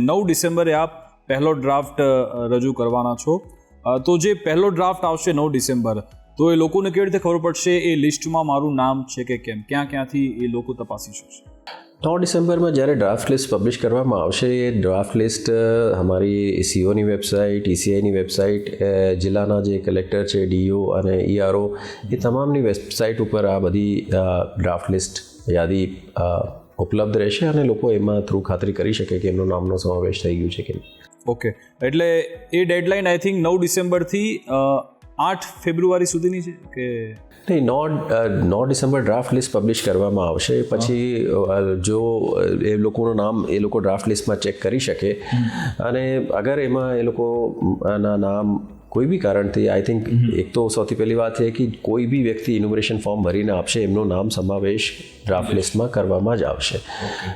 નવ ડિસેમ્બરે આપ પહેલો ડ્રાફ્ટ રજૂ કરવાના છો. તો જે પહેલો ડ્રાફ્ટ આવશે નવ ડિસેમ્બર, તો એ લોકોને કેવી રીતે ખબર પડશે? એ લિસ્ટમાં મારું નામ છે કે કેમ? ક્યાં ક્યાંથી એ લોકો તપાસી શકશે? નવ ડિસેમ્બરમાં જ્યારે ડ્રાફ્ટ લિસ્ટ પબ્લિશ કરવામાં આવશે, એ ડ્રાફ્ટ લિસ્ટ અમારી સીઓની વેબસાઇટ ઈસીઆઈની વેબસાઇટ જિલ્લાના જે કલેક્ટર છે ડીઓ અને ઈઆરઓ એ તમામની વેબસાઇટ ઉપર આ બધી ડ્રાફ્ટ લિસ્ટ યાદી ઉપલબ્ધ રહેશે અને લોકો એમાં થ્રુ ખાતરી કરી શકે કે એમનું નામનો સમાવેશ થઈ ગયું છે કે ઓકે એટલે એ ડેડલાઇન આઈ થિંક નવ ડિસેમ્બરથી આઠ ફેબ્રુઆરી સુધીની છે કે? નહીં no no December draft list publish કરવામાં આવશે. પછી જો એ લોકોનું નામ એ લોકો ડ્રાફ્ટ લિસ્ટમાં ચેક કરી શકે. અને અગર એમાં એ લોકો ના નામ કોઈ બી કારણથી આઈ થિંક એક તો સૌથી પહેલી વાત છે કે કોઈ બી વ્યક્તિ ઇન્યુમરેશન ફોર્મ ભરીને આપશે એમનું નામ સમાવેશ ડ્રાફ્ટ લિસ્ટમાં કરવામાં જ આવશે.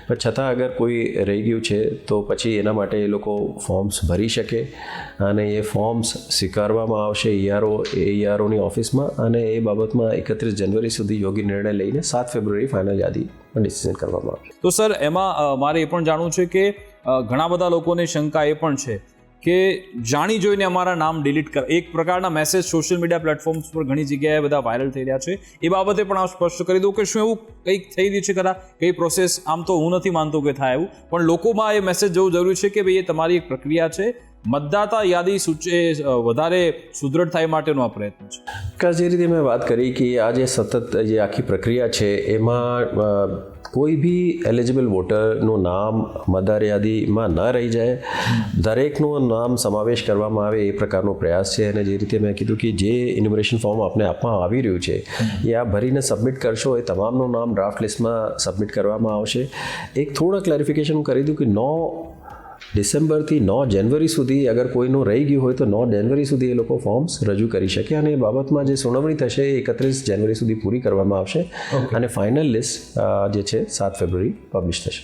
પણ છતાં અગર કોઈ રહી ગયું છે તો પછી એના માટે એ લોકો ફોર્મ્સ ભરી શકે અને એ ફોર્મ્સ સ્વીકારવામાં આવશે ઈઆરઓ ઈઆરઓની ઓફિસમાં અને એ બાબતમાં એકત્રીસ જનવરી સુધી યોગ્ય નિર્ણય લઈને સાત ફેબ્રુઆરી ફાઇનલ યાદી ડિસિઝન કરવામાં આવશે. તો સર એમાં મારે એ પણ જાણવું છે કે ઘણા બધા લોકોને શંકા એ પણ છે કે જાણી જોઈને અમારા નામ ડિલીટ કર એક પ્રકારના મેસેજ સોશિયલ મીડિયા પ્લેટફોર્મ્સ પર ઘણી જગ્યાએ બધા વાયરલ થઈ રહ્યા છે. એ બાબતે પણ આ સ્પષ્ટ કરી દઉં કે શું એવું કંઈક થઈ રહ્યું છે ખરા? કઈ પ્રોસેસ આમ તો હું નથી માનતો કે થાય એવું. પણ લોકોમાં એ મેસેજ જવું જરૂરી છે કે ભાઈ એ તમારી એક પ્રક્રિયા છે. મતદાતા યાદી સૂચે વધારે સુદૃઢ થાય માટેનો આ પ્રયત્ન છે. વિકાસ જે રીતે મેં વાત કરી કે આ જે સતત જે આખી પ્રક્રિયા છે, એમાં કોઈ બી એલિજિબલ વોટરનું નામ, મતદાર યાદીમાં ન રહી જાય, દરેકનું નામ સમાવેશ કરવામાં આવે એ પ્રકારનો પ્રયાસ છે. અને જે રીતે મેં કીધું કે જે ઇન્યુમરેશન ફોર્મ આપને આપવામાં આવી રહ્યું છે, એ આ ભરીને સબમિટ કરશો એ તમામનું નામ ડ્રાફ્ટ લિસ્ટમાં સબમિટ કરવામાં આવશે. એક થોડા ક્લેરિફિકેશન કરી દઉં કે નો ડિસેમ્બરથી નવ જાન્યુઆરી સુધી અગર કોઈનું રહી ગયું હોય તો નવ જાન્યુઆરી સુધી એ લોકો ફોર્મ્સ રજૂ કરી શકે અને એ બાબતમાં જે સુનાવણી થશે એ એકત્રીસ જાન્યુઆરી સુધી પૂરી કરવામાં આવશે. અને ફાઇનલ લિસ્ટ જે છે સાત ફેબ્રુઆરી પબ્લિશ થશે.